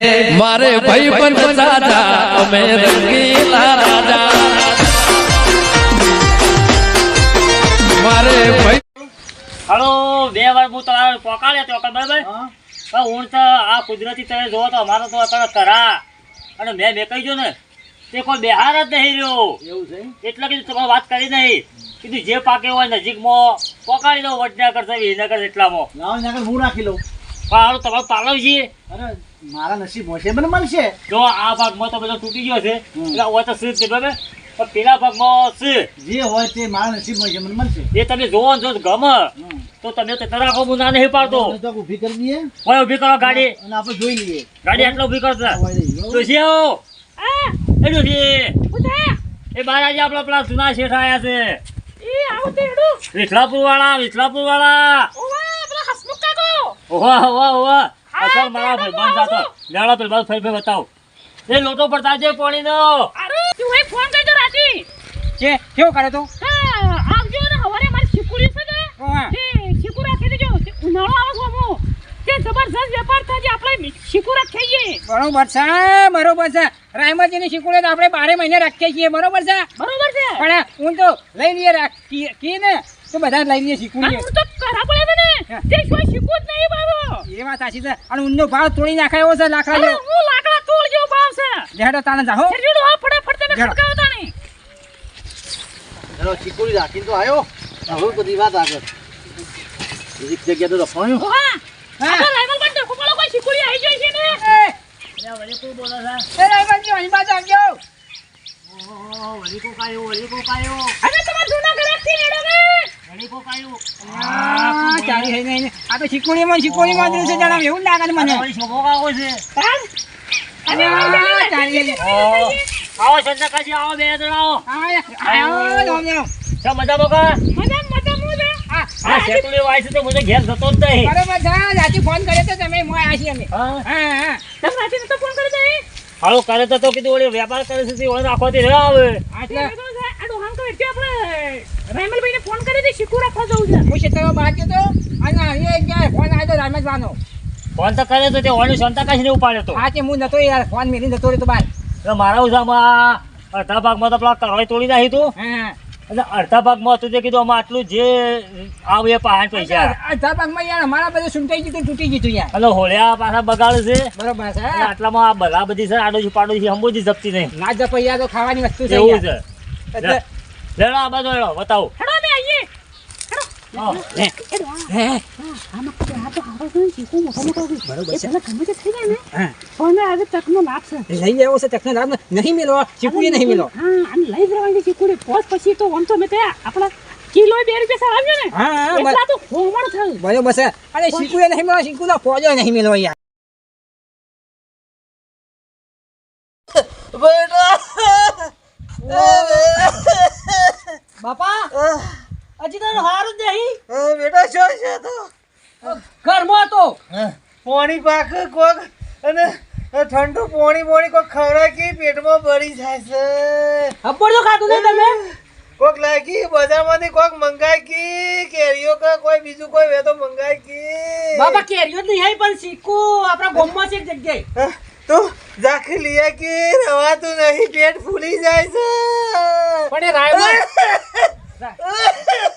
મારે ભાઈ પણ દાદા અમે રંગીલા રાજા. મારે ભાઈ હાલો બે વાર હું તમારે પોકાડે તો બરાબર હું. તો આ કુદરતી તમે જોવો તો અમારો તો અત્યારે કરા. અને મેં મેં કહી ને તે કોઈ બિહાર જ નહીં રહ્યો. એવું છે એટલે કીધું તમારે વાત કરી નહીં. કીધું જે પાકે હોય નજીકમાં પોકાડી દો વડનગર છે વિનગર એટલામાં હું રાખી લઉં. હારું તમારું પાલવ છે. અરે મારા નસીબ હશે મને મળશે. જો આ ભાગમાં તો બધો તૂટી ગયો છે. એટલે હોય તો સીધ છે ને પણ પેલા ભાગમાં છે. જે હોય તે મારા નસીબમાં છે મને મળશે. એ તમે જોવો જો ગમે. તો તમે તો તરાખો હું ના નહીં પાડતો. તો ઊભી કરી દઈએ. કોઈ ઊભી કરો ગાડી. અને આપણે જોઈ લઈએ. ગાડી આટલો ઊભી કરતા તો છે ઓ બરાબર? ડોશી છે એ એ બારાજી આપણા પેલા જૂના શેઠ આયા છે. વિઠલાપુર વાળા વિઠલાપુર વાળા ઓહો ઓહો ઓહો. અસલ મારા ભાઈ બંધ જાતો. લેવડા પેલ બાજુ ફરી ફરી બતાવો. એ લોટો પડતા છે પાણી નો છે કેવું કરે તું? છીએ બરોબર છે બરોબર છે. રાયમતીની શીખુડે તો આપણે બારે મહિને રાખીએ છીએ બરોબર છે? પણ હું તો લઈ લઈએ રાખીએ ને તો બધા લઈ લઈએ શીખુડીએ એ વાત સાચી છે. અને ઊનનો ભાવ તોડી નાખાય છે લાકડા જેવો લેડો તાને જાહો ચલો ચીકુડી રાખીને તો આવ્યો હવે બધી વાત આગળ. એક જગ્યા તો રફાણ્યું લે, વળી કોઈ બોલે છે. એ રાયમતી અહીં બાજુ આવજો ઓહો, વળી કોક આયો વળી કોક આયો વળી કોક આયો આ ચાલી થઈ નહીં આ તો શીખુડીમાં શીખુડીમાં માં છે જણાવ. એવું લાગે મને. છોકરો આવો છે. આ. આવો સંતકાજી આવો બે જણ આવો. આવો. જાઓ, જાઓ. છે મજા બકા. આ, આ શેતુડી વાય છે તો મને ઘેર જતો જ નહીં. બરોબર છે રાતે ફોન કર્યો તો તમે મો આશી અમે. હા. હા હા. હાલો કરે તો તો કીધું ઓલી વેપાર કરે છે તે ઓલી નાખો તે ના આવે એટલે હું શેતરમાં બહાર ગયો તો અને એ ગયા ફોન આવ્યો તો ફોન તો કરે તો તે ઓલી સંતાકાશ ને ઉપાડ્યો તો? હા તે હું નતો યાર ફોન મેળીને જતો રહ્યો તો બહાર મારા ઉસામાં અડધા ભાગમાં તો પેલા કરોય તોડી નાખી તું. અડધા ભાગમાં હતું તે કીધું આમાં આટલું જે આવે એ પાંચ પૈસા. અડધા ભાગમાં યાર અમારા બધું સુંટાઈ ગયું તૂટી ગયું યાર. હોળ્યા પાછા બગાડ છે. બરોબર છે આટલામાં આ બલા બધી છે આડોજી પાડોજી અંબોજી જપતી નહીં. ના જપૈયા તો ખાવાની વસ્તુ છે એવું છે. લેડો આ બાજુ લેડો બતાવો. નહીં મેલો ચીકુડી નહીં શીકુએ નહીં મેલો શીકુ તો ફોજો નહીં યાર બાપા હજી તો હારું જ નહીં. બેટા શું છે તો? ઘરમાં તો પોણી પાક કોક અને ઠંડુ પોણી પોણી કોક ખવડાય પેટમાં બળી જાય છે. હબ્બડ તો ખાતું નહીં તમે? કોક લાગી બજારમાંથી કોક મંગાય કી કેરીઓ કા કોઈ બીજું કોઈ વેતો મંગાય કી. બાબા કેરીઓ નહીં આવી પણ શીખું. આપણા ગોમમાં છે એક જગ્યાએ. તો તું જાખી લીયા કે રવાતું નહીં પેટ ફૂલી જાય છે. પણ એ રાયમાં 来。